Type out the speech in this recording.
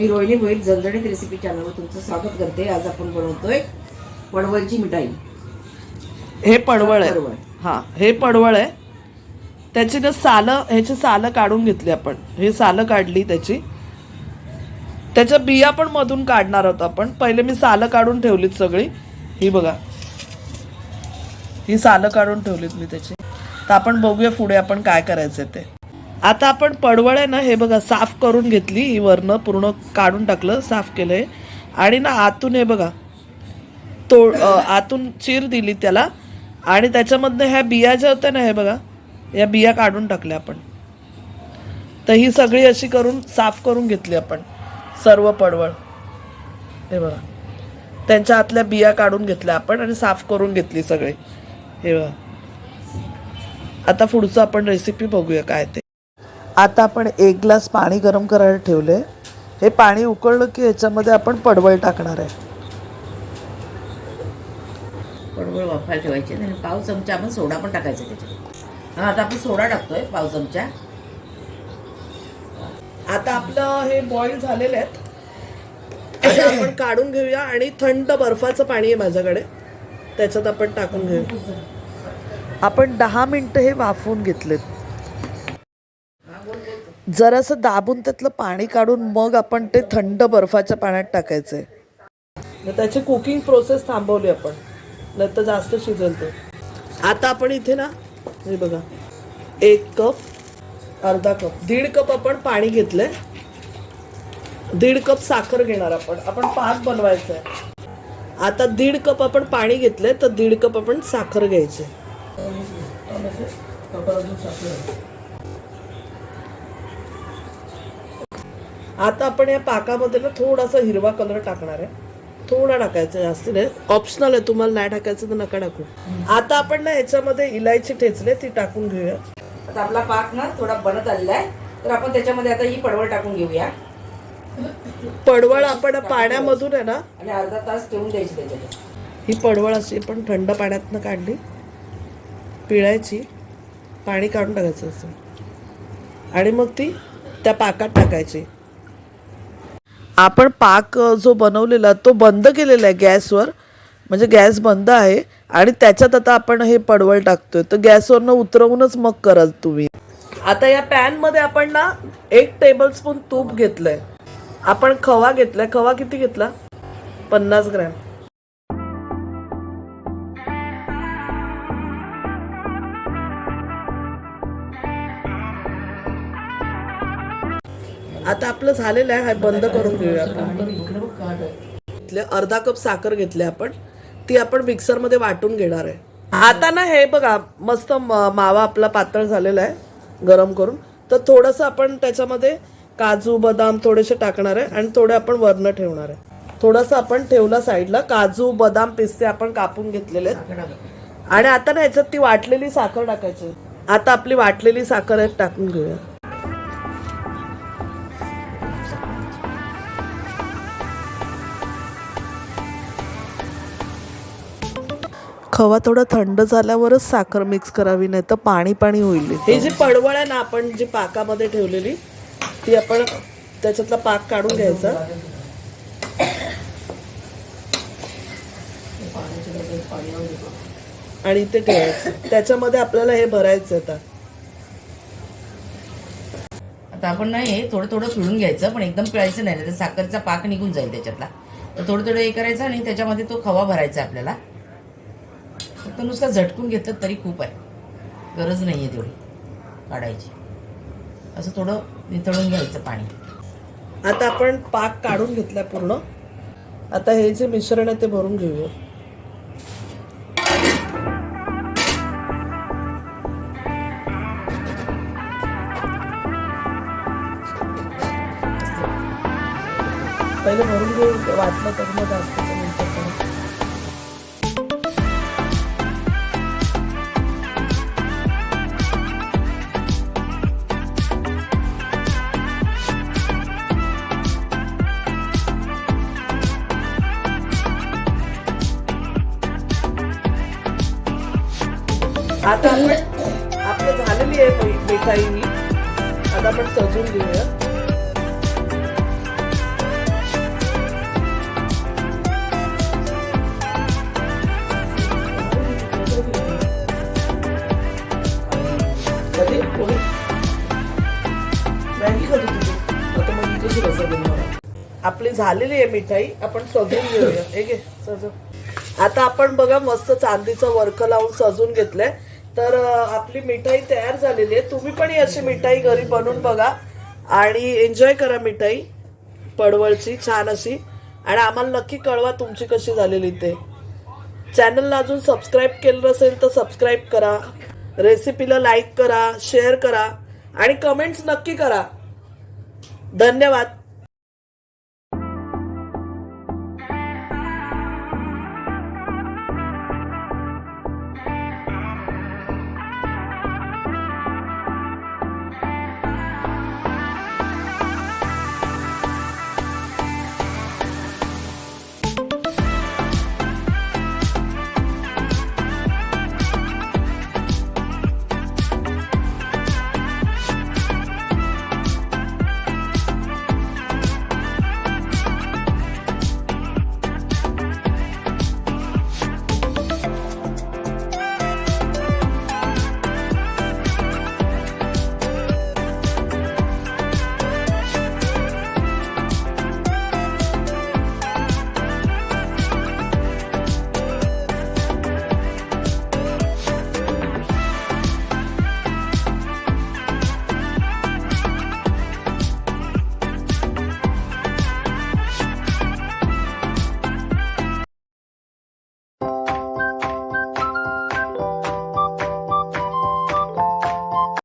मी रोहिणी भोईर जलजणीत रेसिपी चॅनलवर तुमचं स्वागत करते. आज आपण बनवतोय पडवलची मिठाई. हे पडवळ आहे. पडवळ. हा हे पडवळ आहे. त्याची ना सालं ह्याची सालं काढून घेतली आपण. हे सालं काढली त्याची. त्याच्या बिया पण मधून काढणार आहोत आपण. पहिले मी सालं काढून ठेवलीत सगळी. ही बघा. ही सालं काढून ठेवलीत मी त्याची. तर आपण बघूया पुढे आपण काय करायचं ते. आता आपण पडवळ आहे ना हे बघा साफ करून घेतली. ही वरनं पूर्ण काढून टाकलं साफ केलं आहे आणि ना आतून हे बघा तो आतून चीर दिली त्याला. आणि त्याच्यामधनं ह्या बिया ज्या होत्या ना हे बघा या बिया काढून टाकल्या आपण. तर ही सगळी अशी करून साफ करून घेतली आपण सर्व पडवळ. हे बघा त्यांच्या आतल्या बिया काढून घेतल्या आपण आणि साफ करून घेतली सगळी. हे बघा. आता पुढचं आपण रेसिपी बघूया काय ते. आता आपण एक ग्लास पाणी गरम करायला ठेवले. हे पाणी उकळलं की ह्याच्यामध्ये आपण पडवळ टाकणार आहे. पडवळ वाफायला ठेवायचे आणि पाव चमचा आपण सोडा पण टाकायचा त्याच्यात. हा आता आपण सोडा टाकतोय पाव चमचा. आता आपलं हे बॉईल झालेले आहेत आता आपण काढून घेऊया आणि थंड बर्फाचं पाणी आहे माझ्याकडे. त्याच्यात आपण टाकून घेऊया. आपण दहा मिनिटं हे वाफवून घेतलेत. जरासं दाबून त्यातलं पाणी काढून मग आपण ते थंड बर्फाच्या पाण्यात टाकायचं आहे त्याची कुकिंग प्रोसेस थांबवली आपण. नाही तर जास्त शिजलते. आता आपण इथे ना हे बघा. एक कप अर्धा कप दीड कप आपण पाणी घेतलंय. दीड कप साखर घेणार आपण. आपण पाक बनवायचं आहे आता दीड कप आपण पाणी घेतलंय तर दीड कप आपण साखर घ्यायचे आता आपण या पाकामध्ये ना थोडासा हिरवा कलर टाकणार आहे. थोडा टाकायचा जास्त नाही. ऑप्शनल आहे तुम्हाला नाही टाकायचं तर नका टाकू. आता आपण ना ह्याच्यामध्ये इलायची ठेचले ती टाकून घेऊया. आता आपला पाक ना थोडा बनत आलेला आहे. तर आपण त्याच्यामध्ये आता ही पडवळ टाकून घेऊया. पडवळ आपण पाण्यामधून आहे ना आणि अर्धा तास ठेवून द्यायची त्याच्यात. ही पडवळ अशी पण थंड पाण्यातनं काढली. पिळायची. पाणी काढून टाकायचं असं. आणि मग ती त्या पाकात टाकायची. आपण पाक जो बनवलेला तो बंद केलेला आहे गॅसवर. म्हणजे गॅस बंद आहे आणि त्याच्यात आता आपण हे पडवळ टाकतोय. तर गॅसवरनं उतरवूनच मग कराल तुम्ही. आता या पॅनमध्ये आपण ना एक टेबल स्पून तूप घेतलंय. आपण खवा घेतलाय. खवा किती घेतला? पन्नास ग्रॅम. आता आपलं झालेलं आहे हा बंद करून घेऊया आपण. अर्धा कप साखर घेतली आपण. ती आपण मिक्सरमध्ये वाटून घेणार आहे. आता ना हे बघा मस्त मावा आपला पातळ झालेला आहे गरम करून. तर थोडंसं आपण त्याच्यामध्ये काजू बदाम थोडेसे टाकणार आहे आणि थोडे आपण वरनं ठेवणार आहे. थोडंसं आपण ठेवला साईडला काजू बदाम पिस्ते आपण कापून घेतलेले आहेत. आणि आता ना याच्यात ती वाटलेली साखर टाकायची आता आपली वाटलेली साखर टाकून घेऊया. खवा थोडा थंड झाल्यावरच साखर मिक्स करावी नाही तर पाणी पाणी होईल हे जी पडवळ आहे ना आपण जी पाकामध्ये ठेवलेली ती आपण त्याच्यातला पाक काढून घ्यायचा. आणि ते ठेवायचं त्याच्यामध्ये आपल्याला हे भरायचं आता. आता आपण ना हे थोडं थोडं पिळून घ्यायचं पण एकदम पिळायचं नाही तर साखरचा पाक निघून जाईल त्याच्यातला. तर थोडं थोडं हे करायचं आणि त्याच्यामध्ये तो खवा भरायचा आपल्याला. फक्त नुसतं झटकून घेतलं तरी खूप आहे. गरज नाही आहे तेवढी काढायची. असं थोडं नितळून घ्यायचं पाणी. आता आपण पाक काढून घेतला पूर्ण. आता हे जे मिश्रण आहे ते भरून घेऊया. पहिले भरून घेऊ वाटलं तर मग असतं आता आपण आपलं झालेली आहे मिठाई ही आता आपण सजून घेऊया. मॅगी आपली झालेली आहे मिठाई. आपण सजून घेऊया. ठीक आता आपण बघा मस्त चांदीचं वर्क लावून सजून घेतलंय. तर आपली मिठाई तयार झालेली आहे. तुम्ही पण ही अशी मिठाई घरी बनवून बघा आणि एन्जॉय करा मिठाई पडवळची छान अशी. आणि आम्हाला नक्की कळवा तुमची कशी झालेली ते. चॅनलला अजून सबस्क्राईब केलं नसेल तर सबस्क्राईब करा. रेसिपीला लाईक करा शेअर करा आणि कमेंट्स नक्की करा. धन्यवाद.